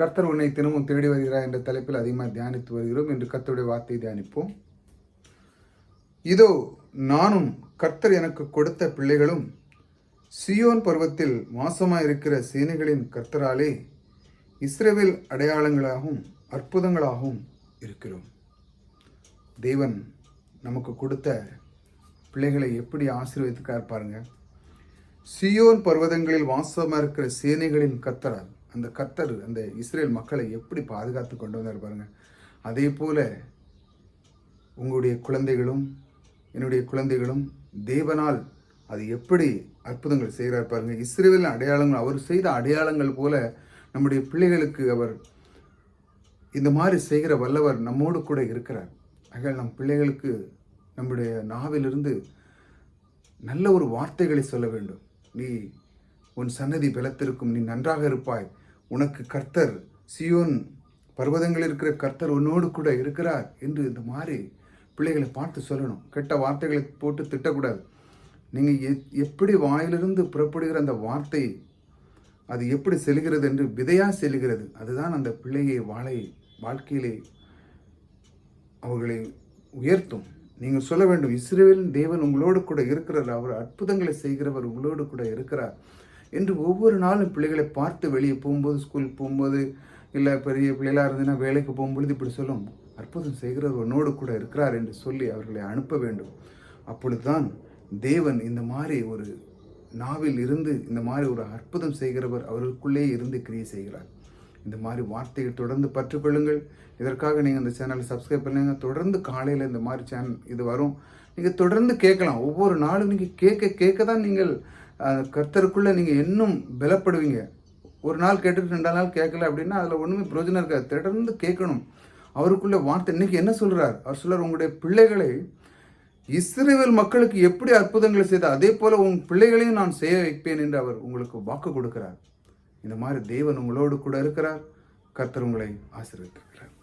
கர்த்தர் உன்னை தினமும் தேடி வருகிறார் என்ற தலைப்பில் அதிகமாக தியானித்து வருகிறோம். என்று கர்த்தருடைய வார்த்தையை தியானிப்போம். இதோ நானும் கர்த்தர் எனக்கு கொடுத்த பிள்ளைகளும் சியோன் பருவத்தில் மாசமாயிருக்கிற சேனைகளின் கர்த்தராலே இஸ்ரேவில் அடையாளங்களாகவும் அற்புதங்களாகவும் இருக்கிறோம். தேவன் நமக்கு கொடுத்த பிள்ளைகளை எப்படி ஆசீர்வதித்துக்கார் பாருங்க. சியோன் பர்வதங்களில் வாசமாக இருக்கிற சேனைகளின் கத்தரால் அந்த கத்தர் அந்த இஸ்ரேல் மக்களை எப்படி பாதுகாத்து கொண்டு வந்தார் பாருங்க. அதே போல உங்களுடைய குழந்தைகளும் என்னுடைய குழந்தைகளும் தேவனால் அது எப்படி அற்புதங்கள் செய்கிறார் பாருங்க. இஸ்ரேலின் அடையாளங்கள் அவர் செய்த அடையாளங்கள் போல நம்முடைய பிள்ளைகளுக்கு அவர் இந்த மாதிரி செய்கிற வல்லவர் நம்மோடு கூட இருக்கிறார். ஆக நம் பிள்ளைகளுக்கு நம்முடைய நாவிலிருந்து நல்ல ஒரு வார்த்தைகளை சொல்ல வேண்டும். நீ உன் சன்னதி பலத்திற்கும் நீ நன்றாக இருப்பாய். உனக்கு கர்த்தர் சியோன் பர்வதங்கள் இருக்கிற கர்த்தர் உன்னோடு கூட இருக்கிறார் என்று இந்த மாதிரி பிள்ளைகளை பார்த்து சொல்லணும். கெட்ட வார்த்தைகளை போட்டு திட்டக்கூடாது. நீங்கள் எ- எப்படி வாயிலிருந்து புறப்படுகிற அந்த வார்த்தை அது எப்படி செல்கிறது என்று விதையாக செல்கிறது அதுதான் அந்த பிள்ளையை வாழை வாழ்க்கையிலே அவர்களை உயர்த்தும். நீங்கள் சொல்ல வேண்டும் இஸ்ரேலின் தேவன் உங்களோடு கூட இருக்கிறார். அவர் அற்புதங்களை செய்கிறவர் உங்களோடு கூட இருக்கிறார். என்று ஒவ்வொரு நாளும் பிள்ளைகளை பார்த்து வெளியே போகும்போது ஸ்கூல் போகும்போது இல்லை பெரிய பிள்ளைகளாக இருந்ததுன்னா வேலைக்கு போகும்பொழுது இப்படி சொல்லும் அற்புதம் செய்கிறவர் உன்னோடு கூட இருக்கிறார் என்று சொல்லி அவர்களை அனுப்ப வேண்டும். அப்பொழுதுதான் தேவன் இந்த மாதிரி ஒரு நாவில் இருந்து இந்த மாதிரி ஒரு அற்புதம் செய்கிறவர் அவர்களுக்குள்ளே இருந்து கிரியை செய்கிறார். இந்த மாதிரி வார்த்தையை தொடர்ந்து பற்றுக்கொள்ளுங்கள். இதற்காக நீங்கள் இந்த சேனலை சப்ஸ்கிரைப் பண்ணுங்கள் தொடர்ந்து காலையில் இந்த மாதிரி சேனல் இது வரும். நீங்கள் தொடர்ந்து கேட்கலாம். ஒவ்வொரு நாளும் நீங்கள் கேட்க கேட்க தான் நீங்கள் கர்த்தருக்குள்ளே நீங்கள் இன்னும் பலப்படுவீங்க. ஒரு நாள் கேட்டுட்டு ரெண்டு நாள் கேட்கல அப்படின்னா அதில் ஒன்றுமே பிரயோஜனம் இருக்காது. தொடர்ந்து கேட்கணும். அவருக்குள்ளே வார்த்தை. இன்றைக்கி என்ன சொல்கிறார் அவர் சொல்கிறார் உங்களுடைய பிள்ளைகளை இஸ்ரேல் மக்களுக்கு எப்படி அற்புதங்களை செய்த அதே போல் உன் பிள்ளைகளையும் நான் செய்ய வைப்பேன் என்று அவர் உங்களுக்கு வாக்கு கொடுக்கிறார். இந்த மாதிரி தேவன் உங்களோடு கூட இருக்கிறார். கர்த்தர் உங்களை ஆசீர்வதிக்கிறார்